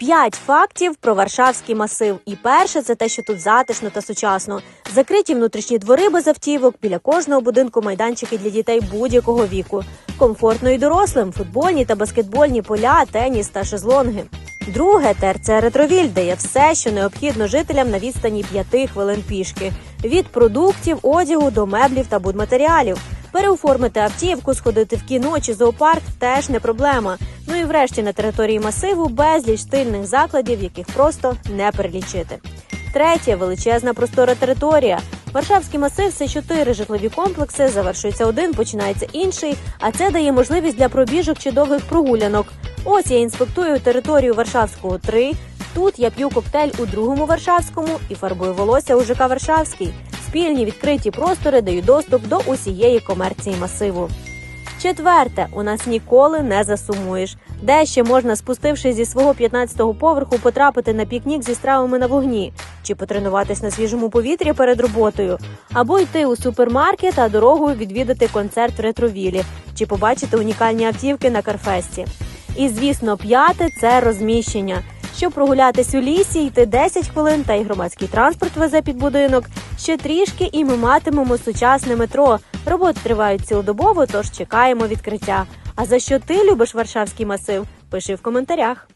П'ять фактів про Варшавський масив. І перше це те, що тут затишно та сучасно. Закриті внутрішні двори без автівок, біля кожного будинку майданчики для дітей будь-якого віку. Комфортно і дорослим, футбольні та баскетбольні поля, теніс та шезлонги. Друге ТРЦ Ретровіль дає все, що необхідно жителям на відстані п'яти хвилин пішки: від продуктів, одягу до меблів та будматеріалів. Переоформити автівку, сходити в кіно чи зоопарк теж не проблема. Ну і врешті на території масиву безліч стильних закладів, яких просто не перелічити. Третє величезна простора територія. Варшавський масив це чотири житлові комплекси. Завершується один, починається інший. А це дає можливість для пробіжок чи довгих прогулянок. Ось я інспектую територію Варшавського 3. Тут я п'ю коктейль у другому Варшавському і фарбую волосся у ЖК Варшавський. Спільні відкриті простори дають доступ до усієї комерції масиву. Четверте, у нас ніколи не засумуєш. Де ще можна, спустившись зі свого 15-го поверху, потрапити на пікнік зі стравами на вогні, чи потренуватись на свіжому повітрі перед роботою, або йти у супермаркет, а дорогою відвідати концерт в ретровілі, чи побачити унікальні автівки на Карфесті. І звісно, п'яте це розміщення. Щоб прогулятись у лісі, йти 10 хвилин, та й громадський транспорт везе під будинок. Ще трішки, і ми матимемо сучасне метро. Роботи тривають цілодобово, тож чекаємо відкриття. А за що ти любиш Варшавський масив? Пиши в коментарях.